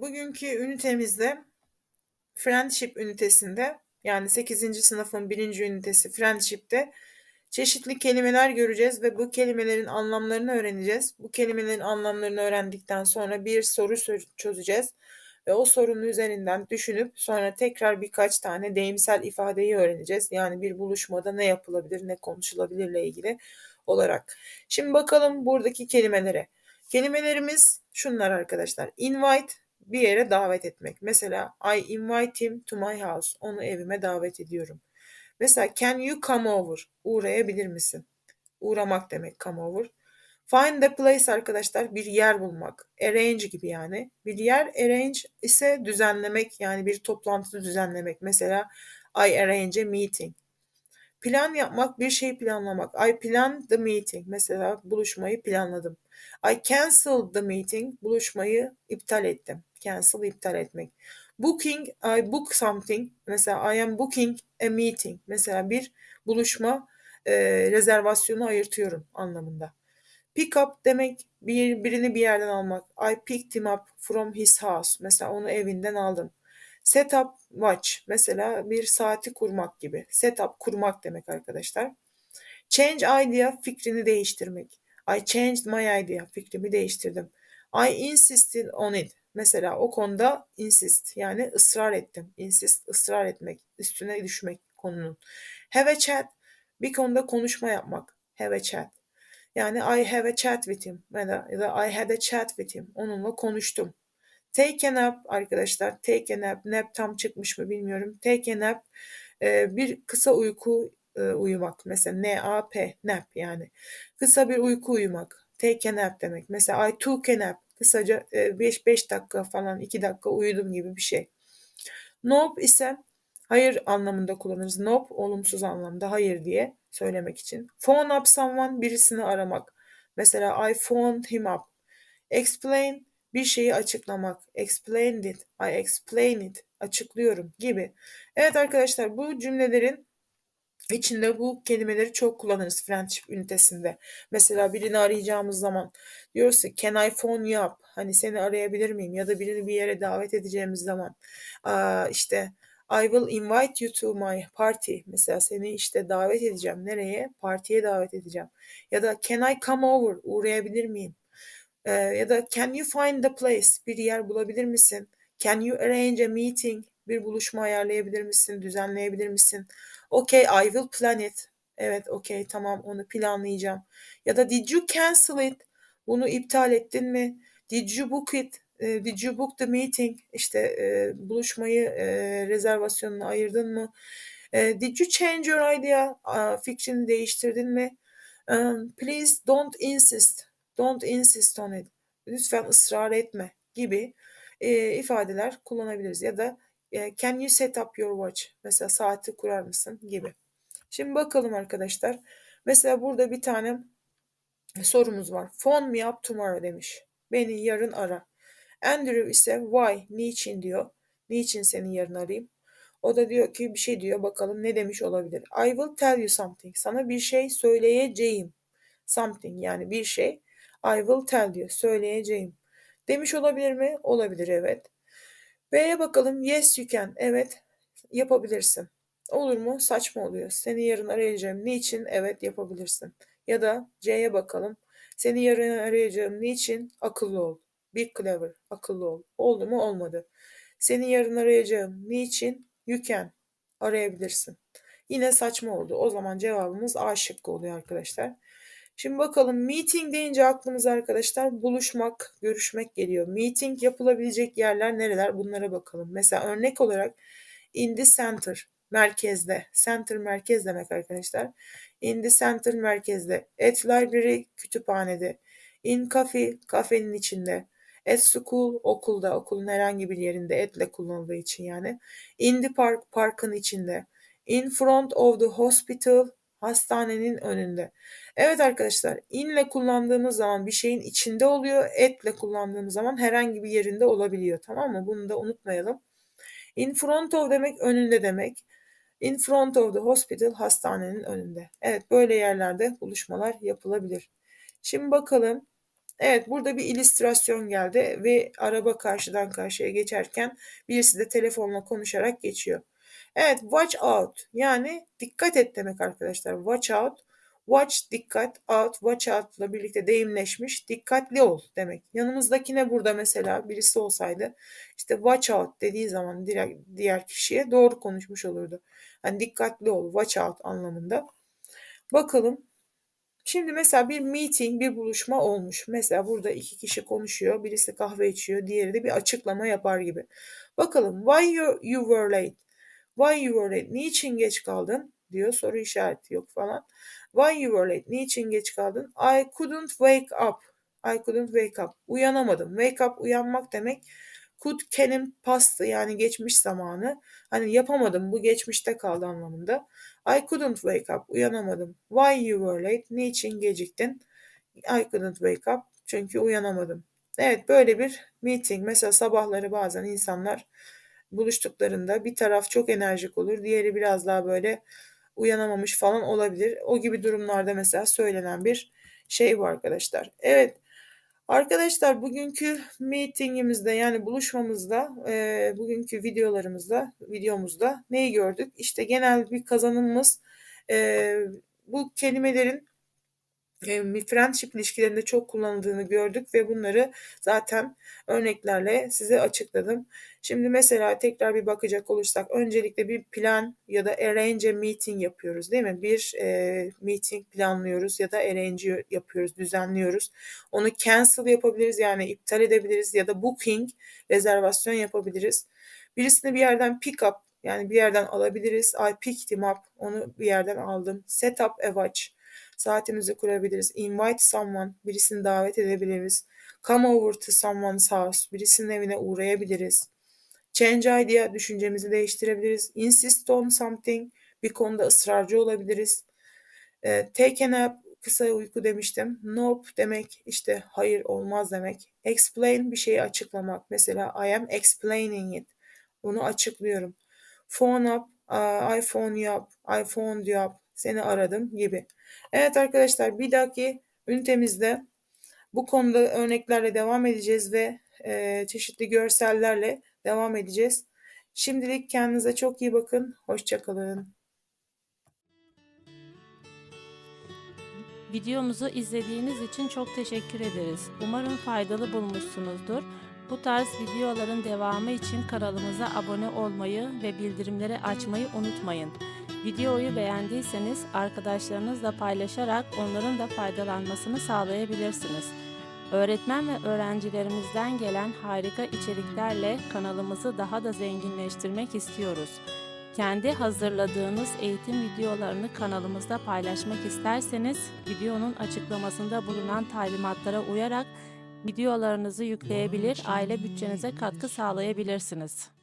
Bugünkü ünitemizde Friendship ünitesinde yani 8. sınıfın 1. ünitesi Friendship'te çeşitli kelimeler göreceğiz ve bu kelimelerin anlamlarını öğreneceğiz. Bu kelimelerin anlamlarını öğrendikten sonra bir soru çözeceğiz ve o sorunun üzerinden düşünüp sonra tekrar birkaç tane deyimsel ifadeyi öğreneceğiz. Yani bir buluşmada ne yapılabilir, ne konuşulabilirle ilgili olarak. Şimdi bakalım buradaki kelimelere. Kelimelerimiz şunlar arkadaşlar. Invite bir yere davet etmek. Mesela I invite him to my house. Onu evime davet ediyorum. Mesela can you come over? Uğrayabilir misin? Uğramak demek come over. Find the place arkadaşlar bir yer bulmak. Arrange gibi yani. Bir yer arrange ise düzenlemek yani bir toplantı düzenlemek. Mesela I arrange a meeting. Plan yapmak bir şey planlamak. I planned the meeting. Mesela buluşmayı planladım. I canceled the meeting. Buluşmayı iptal ettim. Cancel iptal etmek. Booking, I book something. Mesela I am booking a meeting. Mesela bir buluşma e, rezervasyonu ayırtıyorum anlamında. Pick up demek bir, birini bir yerden almak. I picked him up from his house. Mesela onu evinden aldım. Set up watch. Mesela bir saati kurmak gibi. Set up kurmak demek arkadaşlar. Change idea fikrini değiştirmek. I changed my idea. Fikrimi değiştirdim. I insisted on it. Mesela o konuda insist yani ısrar ettim. Insist ısrar etmek, üstüne düşmek konunun. Have a chat bir konuda konuşma yapmak. Have a chat. Yani I have a chat with him ya da, I had a chat with him. Onunla konuştum. Take a nap arkadaşlar. Take a nap. Nap tam çıkmış mı bilmiyorum. Take a nap. E, bir kısa uyku e, uyumak. Mesela N-A-P. Nap yani. Kısa bir uyku uyumak. Take a nap demek. Mesela I took a nap. Kısaca 5 e, 5 dakika falan 2 dakika uyudum gibi bir şey. Nope ise hayır anlamında kullanırız. Nope olumsuz anlamda hayır diye söylemek için. Phone up someone birisini aramak. Mesela I phoned him up. Explain bir şeyi açıklamak. Explained it. I explain it. Açıklıyorum gibi. Evet arkadaşlar bu cümlelerin içinde bu kelimeleri çok kullanırız friendship ünitesinde. Mesela birini arayacağımız zaman diyoruz ki can I phone you up? Hani seni arayabilir miyim? Ya da birini bir yere davet edeceğimiz zaman işte I will invite you to my party. Mesela seni işte davet edeceğim. Nereye? Partiye davet edeceğim. Ya da can I come over? Uğrayabilir miyim? Ee, ya da can you find the place? Bir yer bulabilir misin? Can you arrange a meeting? Bir buluşma ayarlayabilir misin? Düzenleyebilir misin? Okay, I will plan it. Evet, okay, tamam onu planlayacağım. Ya da did you cancel it? Bunu iptal ettin mi? Did you book it? Uh, did you book the meeting? İşte e, buluşmayı e, rezervasyonunu ayırdın mı? E, did you change your idea? Fikrini değiştirdin mi? Um, please don't insist. Don't insist on it. Lütfen ısrar etme gibi e, ifadeler kullanabiliriz. Ya da can you set up your watch? Mesela saati kurar mısın gibi. Şimdi bakalım arkadaşlar. Mesela burada bir tane sorumuz var. Phone me up tomorrow demiş. Beni yarın ara. Andrew ise why, niçin diyor. Niçin seni yarın arayayım? O da diyor ki bir şey diyor bakalım ne demiş olabilir. I will tell you something. Sana bir şey söyleyeceğim. Something yani bir şey. I will tell you. Söyleyeceğim. Demiş olabilir mi? Olabilir evet. B'ye bakalım. Yes you can. Evet yapabilirsin. Olur mu? Saçma oluyor. Seni yarın arayacağım. Niçin? Evet yapabilirsin. Ya da C'ye bakalım. Seni yarın arayacağım. Niçin? Akıllı ol. Be clever. Akıllı ol. Oldu mu? Olmadı. Seni yarın arayacağım. Niçin? You can. Arayabilirsin. Yine saçma oldu. O zaman cevabımız A şıkkı oluyor arkadaşlar. Şimdi bakalım meeting deyince aklımıza arkadaşlar buluşmak, görüşmek geliyor. Meeting yapılabilecek yerler nereler? Bunlara bakalım. Mesela örnek olarak in the center, merkezde. Center merkez demek arkadaşlar. In the center merkezde. At library, kütüphanede. In cafe, kafenin içinde. At school, okulda, okulun herhangi bir yerinde at ile kullanıldığı için yani. In the park, parkın içinde. In front of the hospital, hastanenin önünde. Evet arkadaşlar inle kullandığımız zaman bir şeyin içinde oluyor. Etle kullandığımız zaman herhangi bir yerinde olabiliyor. Tamam mı? Bunu da unutmayalım. In front of demek önünde demek. In front of the hospital hastanenin önünde. Evet böyle yerlerde buluşmalar yapılabilir. Şimdi bakalım Evet burada bir illüstrasyon geldi ve araba karşıdan karşıya geçerken birisi de telefonla konuşarak geçiyor. Evet watch out yani dikkat et demek arkadaşlar. Watch out. Watch dikkat, out, watch out'la birlikte deyimleşmiş. Dikkatli ol demek. Yanımızdakine burada mesela birisi olsaydı işte watch out dediği zaman diğer, diğer kişiye doğru konuşmuş olurdu. Hani dikkatli ol, watch out anlamında. Bakalım Şimdi mesela bir meeting, bir buluşma olmuş. Mesela burada iki kişi konuşuyor. Birisi kahve içiyor, diğeri de bir açıklama yapar gibi. Bakalım why you, you were late? Why you were late? Niçin geç kaldın? diyor. Soru işareti yok falan. Why you were late? Niçin geç kaldın? I couldn't wake up. I couldn't wake up. Uyanamadım. Wake up uyanmak demek. Could can'in pastı yani geçmiş zamanı. Hani yapamadım bu geçmişte kaldı anlamında. I couldn't wake up. Uyanamadım. Why you were late? Niçin geciktin? I couldn't wake up. Çünkü uyanamadım. Evet böyle bir meeting. Mesela sabahları bazen insanlar buluştuklarında bir taraf çok enerjik olur. Diğeri biraz daha böyle uyanamamış falan olabilir. O gibi durumlarda mesela söylenen bir şey bu arkadaşlar. Evet. Arkadaşlar bugünkü meetingimizde yani buluşmamızda e, bugünkü videolarımızda videomuzda neyi gördük? İşte genel bir kazanımımız e, bu kelimelerin e, friendship ilişkilerinde çok kullanıldığını gördük ve bunları zaten örneklerle size açıkladım. Şimdi mesela tekrar bir bakacak olursak öncelikle bir plan ya da arrange a meeting yapıyoruz değil mi? Bir e, meeting planlıyoruz ya da arrange yapıyoruz, düzenliyoruz. Onu cancel yapabiliriz yani iptal edebiliriz ya da booking, rezervasyon yapabiliriz. Birisini bir yerden pick up yani bir yerden alabiliriz. I picked him up, onu bir yerden aldım. Set up a watch saatimizi kurabiliriz. Invite someone, birisini davet edebiliriz. Come over to someone's house, birisinin evine uğrayabiliriz. Change idea, düşüncemizi değiştirebiliriz. Insist on something, bir konuda ısrarcı olabiliriz. E, take a nap, kısa uyku demiştim. Nope demek işte hayır olmaz demek. Explain bir şeyi açıklamak. Mesela I am explaining it. Bunu açıklıyorum. Phone up, I phone you up, I you up, seni aradım gibi. Evet arkadaşlar bir dahaki ünitemizde bu konuda örneklerle devam edeceğiz ve e, çeşitli görsellerle devam edeceğiz. Şimdilik kendinize çok iyi bakın. Hoşçakalın. Videomuzu izlediğiniz için çok teşekkür ederiz. Umarım faydalı bulmuşsunuzdur. Bu tarz videoların devamı için kanalımıza abone olmayı ve bildirimleri açmayı unutmayın. Videoyu beğendiyseniz arkadaşlarınızla paylaşarak onların da faydalanmasını sağlayabilirsiniz. Öğretmen ve öğrencilerimizden gelen harika içeriklerle kanalımızı daha da zenginleştirmek istiyoruz. Kendi hazırladığınız eğitim videolarını kanalımızda paylaşmak isterseniz videonun açıklamasında bulunan talimatlara uyarak videolarınızı yükleyebilir, aile bütçenize katkı sağlayabilirsiniz.